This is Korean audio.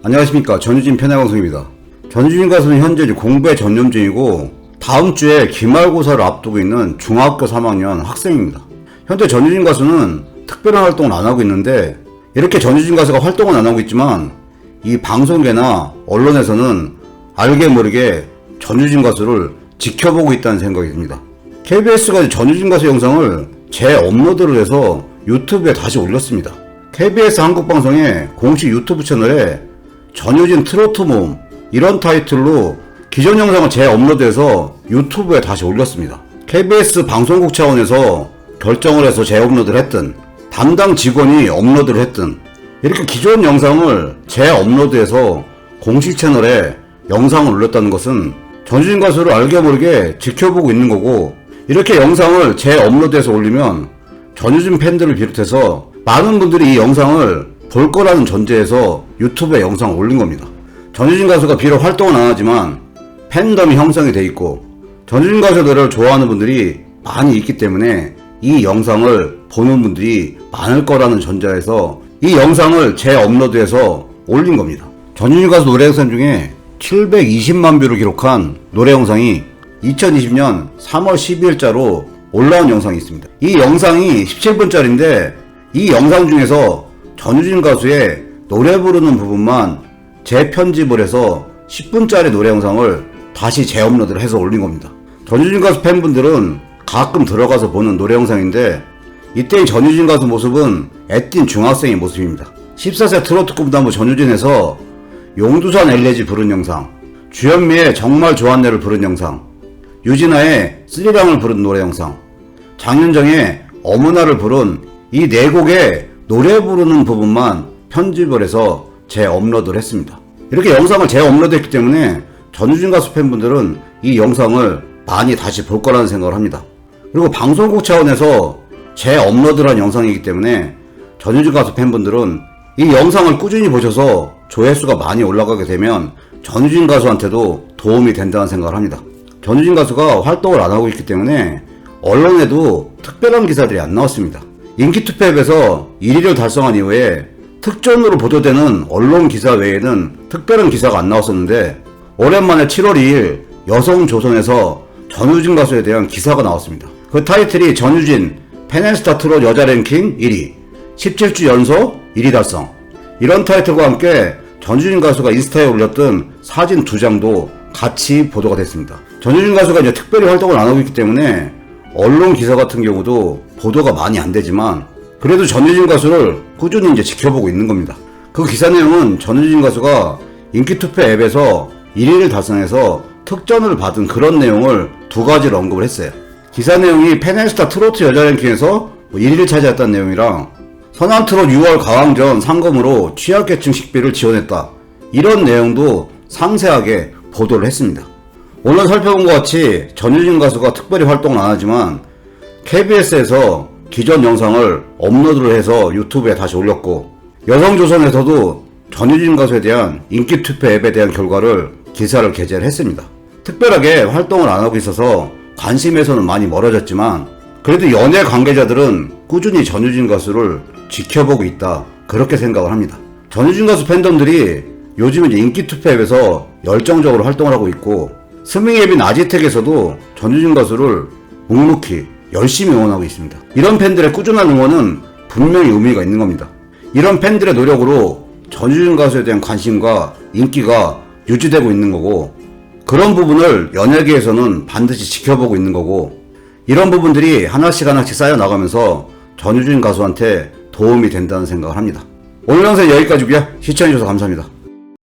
안녕하십니까 전유진 편향방송입니다. 전유진 가수는 현재 공부에 전념 중이고 다음 주에 기말고사를 앞두고 있는 중학교 3학년 학생입니다. 현재 전유진 가수는 특별한 활동을 안 하고 있는데 이렇게 전유진 가수가 활동은 안 하고 있지만 이 방송계나 언론에서는 알게 모르게 전유진 가수를 지켜보고 있다는 생각이 듭니다. KBS가 전유진 가수 영상을 재업로드를 해서 유튜브에 다시 올렸습니다. KBS 한국방송의 공식 유튜브 채널에 전유진 트로트 모음 이런 타이틀로 기존 영상을 재업로드해서 유튜브에 다시 올렸습니다. KBS 방송국 차원에서 결정을 해서 재업로드를 했든 담당 직원이 업로드를 했든 이렇게 기존 영상을 재업로드해서 공식 채널에 영상을 올렸다는 것은 전유진 가수를 알게 모르게 지켜보고 있는 거고 이렇게 영상을 재업로드해서 올리면 전유진 팬들을 비롯해서 많은 분들이 이 영상을 볼 거라는 전제에서 유튜브에 영상을 올린 겁니다. 전유진 가수가 비록 활동은 안 하지만 팬덤이 형성이 돼 있고 전유진 가수 노래를 좋아하는 분들이 많이 있기 때문에 이 영상을 보는 분들이 많을 거라는 전제에서 이 영상을 재업로드해서 올린 겁니다. 전유진 가수 노래 영상 중에 720만 뷰를 기록한 노래 영상이 2020년 3월 12일자로 올라온 영상이 있습니다. 이 영상이 17분짜리인데 이 영상 중에서 전유진 가수의 노래 부르는 부분만 재편집을 해서 10분짜리 노래 영상을 다시 재업로드를 해서 올린 겁니다. 전유진 가수 팬분들은 가끔 들어가서 보는 노래 영상인데 이때의 전유진 가수 모습은 애띤 중학생의 모습입니다. 14세 트로트 꿈나무 전유진에서 용두산 엘레지 부른 영상, 주현미의 정말 좋았네를 부른 영상, 유진아의 쓰리랑을 부른 노래 영상, 장윤정의 어머나를 부른 이 네 곡의 노래 부르는 부분만 편집을 해서 재업로드를 했습니다. 이렇게 영상을 재업로드했기 때문에 전유진 가수 팬분들은 이 영상을 많이 다시 볼 거라는 생각을 합니다. 그리고 방송국 차원에서 재업로드한 영상이기 때문에 전유진 가수 팬분들은 이 영상을 꾸준히 보셔서 조회수가 많이 올라가게 되면 전유진 가수한테도 도움이 된다는 생각을 합니다. 전유진 가수가 활동을 안 하고 있기 때문에 언론에도 특별한 기사들이 안 나왔습니다. 인기 투표 앱에서 1위를 달성한 이후에 특전으로 보도되는 언론 기사 외에는 특별한 기사가 안 나왔었는데 오랜만에 7월 2일 여성조선에서 전유진 가수에 대한 기사가 나왔습니다. 그 타이틀이 전유진 페넨스타 트롯 여자 랭킹 1위 17주 연속 1위 달성 이런 타이틀과 함께 전유진 가수가 인스타에 올렸던 사진 두 장도 같이 보도가 됐습니다. 전유진 가수가 이제 특별히 활동을 안 하고 있기 때문에 언론 기사 같은 경우도 보도가 많이 안 되지만 그래도 전유진 가수를 꾸준히 이제 지켜보고 있는 겁니다. 그 기사 내용은 전유진 가수가 인기투표 앱에서 1위를 달성해서 특전을 받은 그런 내용을 두 가지를 언급을 했어요. 기사 내용이 페넨스타 트로트 여자 랭킹에서 1위를 차지했다는 내용이랑 선한 트롯 6월 가왕전 상금으로 취약계층 식비를 지원했다. 이런 내용도 상세하게 보도를 했습니다. 오늘 살펴본 것 같이 전유진 가수가 특별히 활동을 안 하지만 KBS에서 기존 영상을 업로드를 해서 유튜브에 다시 올렸고 여성조선에서도 전유진 가수에 대한 인기 투표 앱에 대한 결과를 기사를 게재를 했습니다. 특별하게 활동을 안 하고 있어서 관심에서는 많이 멀어졌지만 그래도 연예 관계자들은 꾸준히 전유진 가수를 지켜보고 있다 그렇게 생각을 합니다. 전유진 가수 팬덤들이 요즘 이제 인기 투표 앱에서 열정적으로 활동을 하고 있고 스밍 앱인 아지텍에서도 전유진 가수를 묵묵히 열심히 응원하고 있습니다. 이런 팬들의 꾸준한 응원은 분명히 의미가 있는 겁니다. 이런 팬들의 노력으로 전유진 가수에 대한 관심과 인기가 유지되고 있는 거고 그런 부분을 연예계에서는 반드시 지켜보고 있는 거고 이런 부분들이 하나씩 하나씩 쌓여 나가면서 전유진 가수한테 도움이 된다는 생각을 합니다. 오늘 영상 여기까지고요. 시청해주셔서 감사합니다.